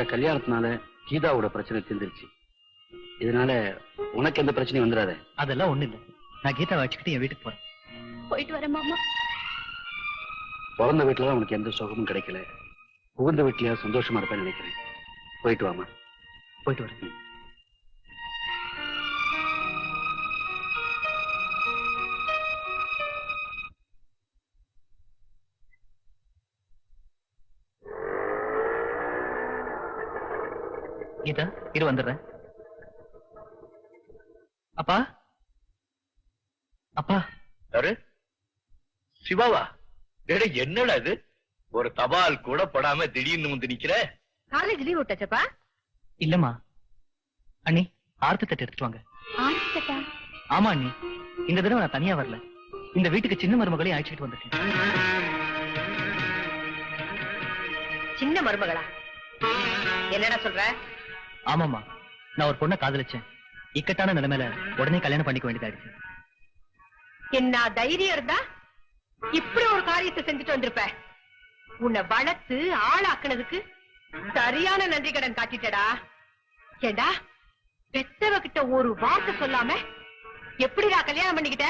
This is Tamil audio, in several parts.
இந்த கல்யாணத்தினால கீதாவோட பிரச்சனை தீர்ந்துருச்சு. இதனால உனக்கு எந்த பிரச்சனையும் வந்துடாத. அதெல்லாம் ஒண்ணு இல்ல நான் கீதா வச்சுக்கிட்டு என் வீட்டுக்கு போறேன். போயிட்டு வரேன் மாமா. பிறந்த வீட்டுல உனக்கு எந்த சுகமும் கிடைக்கல. புகுந்த வீட்லயா சந்தோஷமா இருப்பேன்னு நினைக்கிறேன். போயிட்டு வாமா போயிட்டு வரேன். கீதா இரு வந்துடுறேன். அப்பா? அப்பா? யாரு? சிவாவா? டேடே என்னடா இது? ஒரு தபால் கூட படாம திடீர்னு வந்து நிக்கிற? காலேஜ் லீவ் விட்டாச்சப்பா? இல்லம்மா. அண்ணி ஆர்த்தி தட்டு எடுத்துட்டு வாங்க. ஆரம்பிச்சப்பா ஆமா அண்ணி. இந்த தடவை நான் தனியா வரல. இந்த வீட்டுக்கு சின்ன மருமகளையும் அழைச்சிட்டு வந்திருக்கேன். சின்ன மருமகளா? என்னடா சொல்ற? ஆமாமா நான் ஒரு பொண்ணை காதலிச்சேன். இக்கட்டான நிலைமையில உடனே கல்யாணம் பண்ணிக்க வேண்டியதாயிடுச்சு. என்ன தைரியம் இருந்தா இப்படி ஒரு காரியத்தை செஞ்சுட்டு வந்திருப்ப? உன்னை வளர்த்து ஆளாக்குனதுக்கு சரியான நன்றி கடன் காட்டிட்டடா. ஏண்டா பெத்தவ கிட்ட ஒரு வார்த்தை சொல்லாம எப்படிடா கல்யாணம் பண்ணிக்கிட்ட?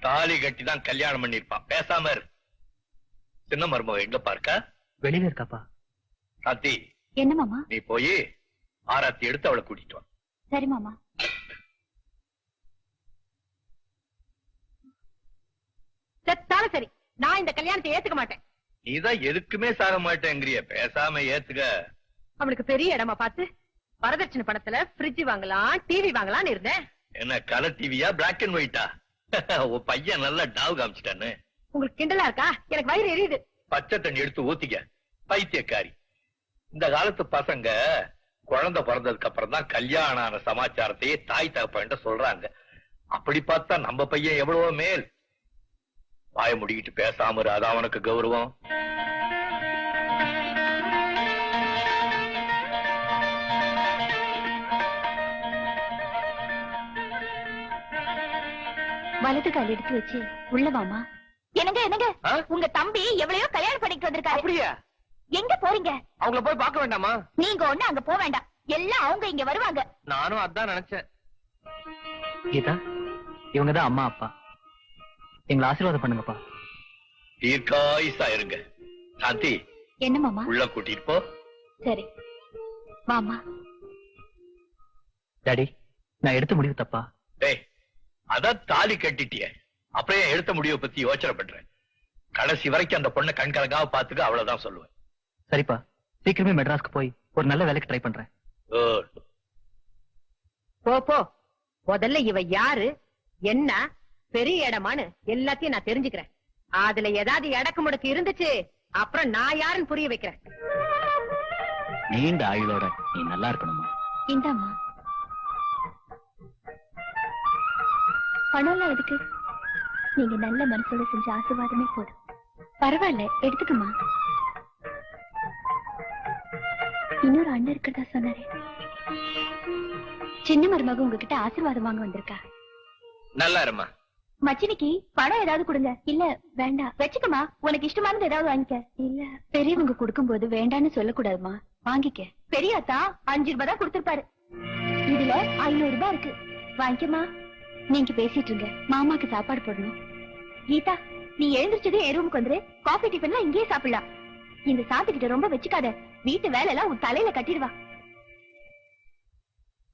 தாலி கட்டி தான் கல்யாணம் பண்ணிருப்பான் பேசாம இரு. சின்ன மருமக எங்க பார்க்க? வெளியில இருக்காப்பா. சாந்தி என்ன மாமா? நீ போய் ஆராத்தி எடுத்து அவளை கூட்டிட்டு வா. சரி மாமா. செத்தாலும் சரி நான் இந்த கல்யாணத்தை ஏத்துக்க மாட்டேன். நீதான் எதுக்குமே சாக மாட்டேங்கிறிய. பேசாம ஏத்துக்க. அவனுக்கு பெரிய இடமா பார்த்து வரதட்சணை பணத்துல ஃப்ரிட்ஜ் வாங்கலாம் டிவி வாங்கலாம்னு இருந்தேன். என்ன கலர் டிவியா பிளாக் அண்ட் ஒயிட்டா உன் பையன் நல்லா டாவ் காமிச்சிட்டான்னு உங்களுக்கு கிண்டலா இருக்கா? எனக்கு வயிறு எரியுது. பச்சை தண்ணி எடுத்து ஊத்திக்க. பைத்தியக்காரி. இந்த காலத்து பசங்க குழந்தை பிறந்ததுக்கு அப்புறம் தான் கல்யாணம் ஆன சமாச்சாரத்தையே தாய் தகப்பன்ட்ட சொல்றாங்க. அப்படி பார்த்தா நம்ம பையன் எவ்வளவோ மேல். வாய முடிக்கிட்டு பேசாம அதான் அவனுக்கு கௌரவம். வலது கால் எடுத்து வச்சு உள்ள வாமா. என்னங்க என்னங்க? உங்க தம்பி எவ்வளையோ கல்யாணம் பண்ணிட்டு வந்திருக்காரு. அப்படியா? எங்க போறீங்க? அவங்கள போய் பார்க்க வேண்டாமா? நீங்க ஒண்ணு அங்க போக வேண்டாம். எல்லாம் அவங்க இங்க வருவாங்க. நானும் அதான் நினைச்சேன். கீதா இவங்கதான் அம்மா அப்பா. எங்களை ஆசீர்வாதம் பண்ணுங்கப்பா. தீர்க்காயுசா இருங்க. சாந்தி என்ன மாமா? உள்ள கூட்டிட்டு போ. சரி. வாமா டாடி நான் எடுத்த முடிவு தப்பா? டேய் அதான் தாலி கட்டிட்டிய. அப்புறம் எடுத்த முடிவை பத்தி யோசனை பண்றேன் கடைசி வரைக்கும் அந்த பொண்ணை கண்கலங்காம பாத்துக்க அவ்வளவுதான் சொல்லுவேன். சரிப்பா சீக்கிரமே மெட்ராஸ்க்கு போய் ஒரு நல்ல வேலைக்கு ட்ரை பண்றேன். போ போ. முதல்ல இவ யாரு என்ன பெரிய இடமான்னு எல்லாத்தையும் நான் தெரிஞ்சுக்கிறேன். அதுல ஏதாவது இடக்கு முடக்கு இருந்துச்சு அப்புறம் நான் யாருன்னு புரிய வைக்கிறேன். நீண்ட ஆயுளோட நீ நல்லா இருக்கணுமா? இந்தாமா பணம்லாம் எதுக்கு? நீங்க நல்ல மனசோட செஞ்ச ஆசீர்வாதமே போதும். பரவாயில்ல எடுத்துக்கமா இன்னொரு அண்ணன் இருக்கிறதா சொன்னாரு. சின்ன மருமக உங்ககிட்ட ஆசீர்வாதம் வாங்க வந்திருக்கா. நல்லா இருமா மச்சினிக்கு பணம் ஏதாவது கொடுங்க. இல்ல வேண்டாம். வச்சுக்கமா உனக்கு இஷ்டமானது ஏதாவது வாங்கிக்க. இல்ல பெரியவங்க கொடுக்கும்போது வேண்டான்னு சொல்லக்கூடாதுமா வாங்கிக்க. பெரியாத்தா அஞ்சு ரூபாய் தான் கொடுத்திருப்பாரு. இதுல ஐநூறு ரூபாய் இருக்கு. வாங்கிக்கமா நீங்க பேசிட்டு இருங்க. மாமாக்கு சாப்பாடு போடணும். கீதா நீ எழுந்திரிச்சதும் என் ரூமுக்கு வந்துரு. காஃபி டிஃபன்லாம் இங்கேயே சாப்பிடலாம். இந்த சாப்பிட்டுக்கிட்ட ரொம்ப வச்சுக்காத. வீட்டு வேலை எல்லாம் உன் தலையில கட்டிடுவா.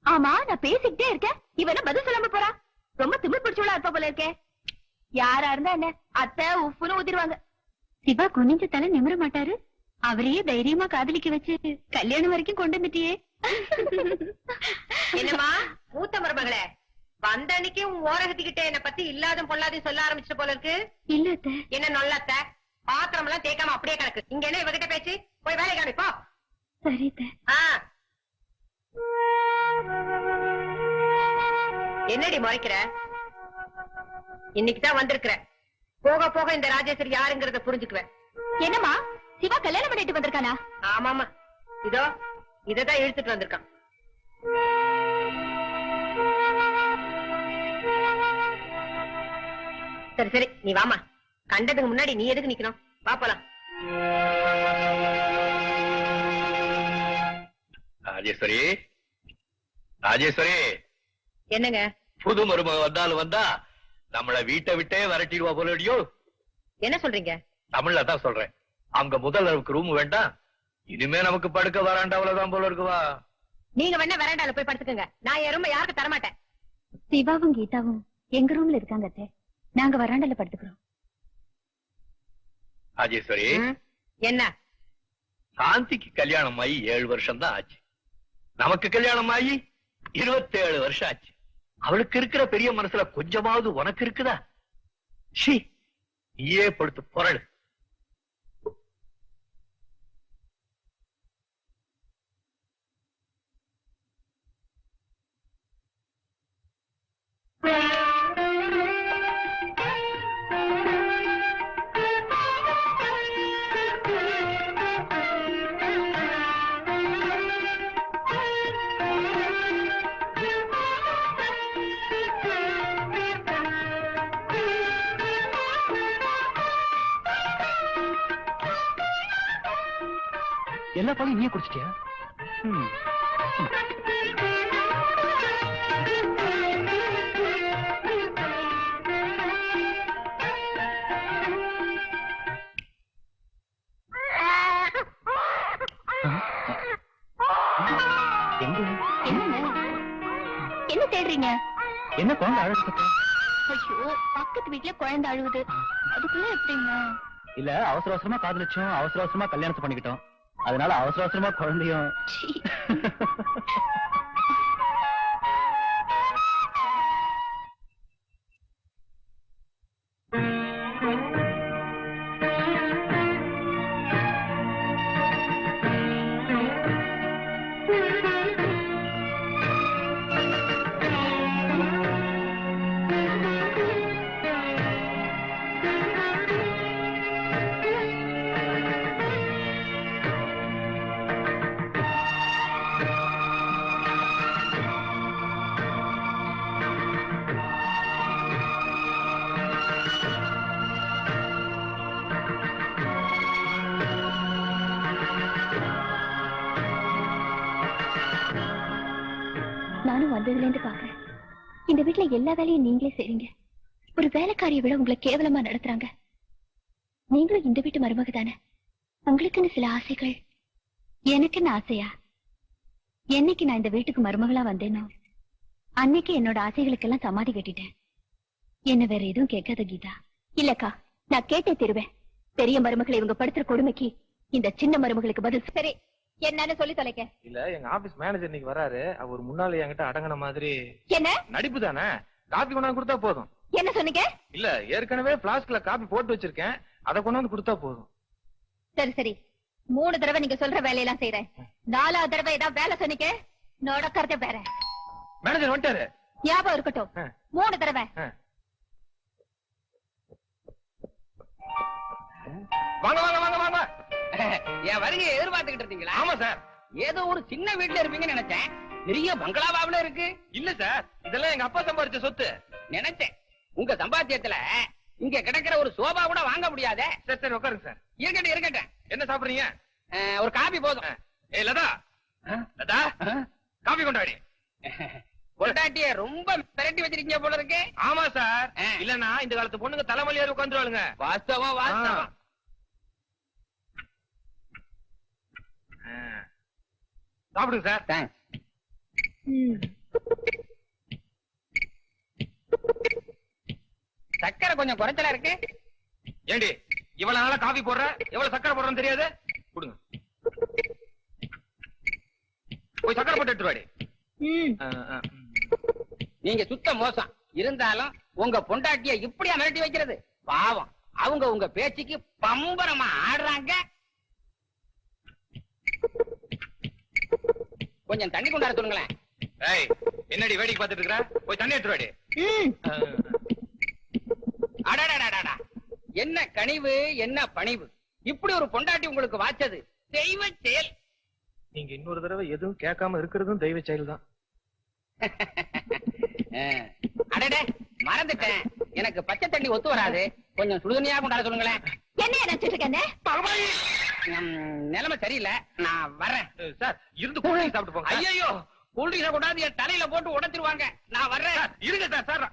ஆமா நான் பேசிக்கிட்டே இருக்கேன். இவன பதில் சொல்லாம போறா? ரொம்ப திமிர் பிடிச்சவளா இருப்பா போல இருக்கே. யாரா இருந்தா என்ன? அத்தை உப்புன்னு ஊத்திடுவாங்க. சிவா குனிஞ்ச தலை நிமிர மாட்டாரு. அவரையே தைரியமா காதலிக்க வச்சு கல்யாணம் வரைக்கும் கொண்டு வந்துட்டியே. என்னமா மூத்த மருமகளே வந்த அன்னைக்கு உன் ஓரகத்திக்கிட்ட என்ன பத்தி இல்லாத பொல்லாதையும் சொல்ல ஆரம்பிச்ச போல இருக்கு. இல்ல என்ன நொல்லாத்த பாத்திரம் எல்லாம் தேய்க்காம அப்படியே கிடக்கு. இங்க என்ன இவகிட்ட பேச்சு? போய் வேலை காமிப்போ சரி என்னடி முறைக்கிற? இன்னைக்கு தான் வந்திருக்கிற. போக போக இந்த ராஜேஸ்வரி யாருங்கறத புரிஞ்சுக்குவேன். என்னமா சிவா கல்யாணம் பண்ணிட்டு வந்திருக்கானா? ஆமாமா இதோ இததான் இழுத்துட்டு வந்திருக்கான். சரி சரி நீ வாமா கண்டதுக்கு முன்னாடி நீ எதுக்கு நிக்கணும்? வா போலாம். ராஜேஸ்வரி? ராஜேஸ்வரி? என்னங்க? புது மருமக வந்தாலும் வந்தா நம்மள வீட்டை விட்டே விரட்டிடுவா போல என்ன சொல்றீங்க? தமிழ்ல தான் சொல்றேன். அவங்க முதல் அளவுக்கு ரூம் வேண்டாம். இனிமே நமக்கு படுக்க வராண்டாவிலதான் போல இருக்குவா? நீங்க வேணா வெராண்டால போய் படுத்துக்கங்க. நான் என் ரூம யாருக்கு தரமாட்டேன். சிவாவும் கீதாவும் எங்க ரூம்ல இருக்காங்க அத்தை. நாங்க வராண்டல படுத்துக்கிறோம். ராஜேஸ்வரி? என்ன? சாந்திக்கு கல்யாணம் ஆகி ஏழு வருஷம் தான் ஆச்சு. நமக்கு கல்யாணம் ஆகி இருபத்தேழு வருஷம் ஆச்சு. அவளுக்கு இருக்கிற பெரிய மனசுல கொஞ்சமாவது உனக்கு இருக்குதா? ஷீ நீயே படுத்து பொருள் எல்லா பாலையும் நீயே குடிச்சிட்டியா? என்ன தேடுறீங்க? என்ன குழந்தை ஐயோ பக்கத்து வீட்டுல குழந்தை அழுகுது அதுக்குள்ள எப்படிங்க? இல்ல அவசர அவசரமா காதலிச்சோம் அவசர அவசரமா கல்யாணத்தை பண்ணிக்கிட்டோம். அதனால அவசர அவசரமா குழந்தையும் நானும் பாக்குறேன் இந்த வீட்ல எல்லா வேலையும் நீங்களே செய்றீங்க ஒரு வேலைக்காரியை விட உங்களை கேவலமா நடத்துறாங்க. நீங்களும் இந்த வீட்டு மருமக தானே. உங்களுக்குன்னு சில ஆசைகள். எனக்குன்னு ஆசையா? என்னைக்கு நான் இந்த வீட்டுக்கு மருமகளா வந்தேனோ அன்னைக்கு என்னோட ஆசைகளுக்கெல்லாம் சமாதி கட்டிட்டேன். என்ன வேற எதுவும் கேட்காத கீதா. இல்லக்கா நான் கேட்டே தருவேன். பெரிய மருமகளை இவங்க படுத்துற கொடுமைக்கு இந்த சின்ன மருமகளுக்கு பதில் சரி. என்னன்னு சொல்லி தொலைக்க. இல்ல எங்க ஆபீஸ் மேனேஜர் இன்னைக்கு வராரு. அவர் முன்னால என்கிட்ட அடங்கின மாதிரி. என்ன? நடிப்பு தானே? காபி கொண்டாந்து கொடுத்தா போதும். என்ன சொன்னீங்க? இல்ல ஏற்கனவே பிளாஸ்க்ல காபி போட்டு வச்சிருக்கேன். அதை கொண்டாந்து கொடுத்தா போதும். சரி சரி. மூணு தடவை நீங்க சொல்ற வேலையெல்லாம் செய்யறேன் நாலாவது தடவை ஏதாவது வேலை சொன்னீங்க? நடக்கிறத வேற. மேனேஜர் வந்துட்டாரு. ஞாபகம் இருக்கட்டும். மூணு தடவை. ஏதோ ஒரு சின்ன வீட்டுல இருப்பீங்கன்னு நினைச்சேன். பெரிய பங்களாவாவில இருக்கு. இல்ல சார் இதெல்லாம் எங்க அப்பா சம்பாதிச்ச சொத்து. நினைச்சேன். உங்க சம்பாத்தியத்துல இங்க கிடக்கிற ஒரு சோபா கூட வாங்க முடியாதே. சரி சரி உட்காருங்க சார். இருக்கட்டும் இருக்கட்டும். என்ன சாப்பிடுறீங்க? ஒரு காபி போதும். ஏய் லதா. லதா. காபி கொண்டாடி பொட்டாட்டிய ரொம்ப மிரட்டி வச்சிருக்கீங்க போல இருக்கு. ஆமா சார். ஆ. இல்லன்னா இந்த காலத்து பொண்ணுங்க தலைமலையாரு உட்காந்துருவாளுங்க. வாஸ்தவம் வாஸ்தவம். சாப்பிடுங்க சார். தேங்க்ஸ் சக்கரை கொஞ்சம் குறைச்சலா இருக்கு. ஏண்டி இவ்வளவு நாளா காபி போடுற? எவ்வளவு சக்கரை போடுறோம் தெரியாது? கொடுங்க. போய் சக்கரை போட்டு எடுத்து வாடி. ஆ, ஆ, ம். நீங்க சுத்த மோசம். இருந்தாலும் உங்க பொண்டாட்டிய இப்படியா மிரட்டி வைக்கிறது? பாவம். அவங்க உங்க பேச்சுக்கு பம்பரமா ஆடுறாங்க. கொஞ்சம் தண்ணி கொண்டாட சொல்லுங்களேன். ஏய் என்னடி வேடிக்கை பார்த்துட்டு இருக்கிற? போய் தண்ணி எடுத்து வாடி. ஆ, அடடடடடா என்ன கனிவு என்ன பணிவு? இப்படி ஒரு பொண்டாட்டி உங்களுக்கு வாச்சது தெய்வ செயல். நீங்க இன்னொரு தடவை எதுவும் கேட்காம இருக்கிறதும் தெய்வ செயல் தான் அடடே. மறந்துட்டேன். எனக்கு பச்சை தண்ணி ஒத்து வராது. கொஞ்சம் சுடுதண்ணியா கொண்டாட சொல்லுங்களேன். என்ன நினைச்சிட்டு இருக்கேன் நிலைமை சரியில்லை. நான் வர்றேன். சார் இருந்து கூட்டி சாப்பிட்டு போங்க ஐயோ கூல்ட்ரிங்ஸ் கொண்டாந்து என் தலையில போட்டு உடைச்சிருவாங்க. நான் வர்றேன். இருங்க சார் சார்.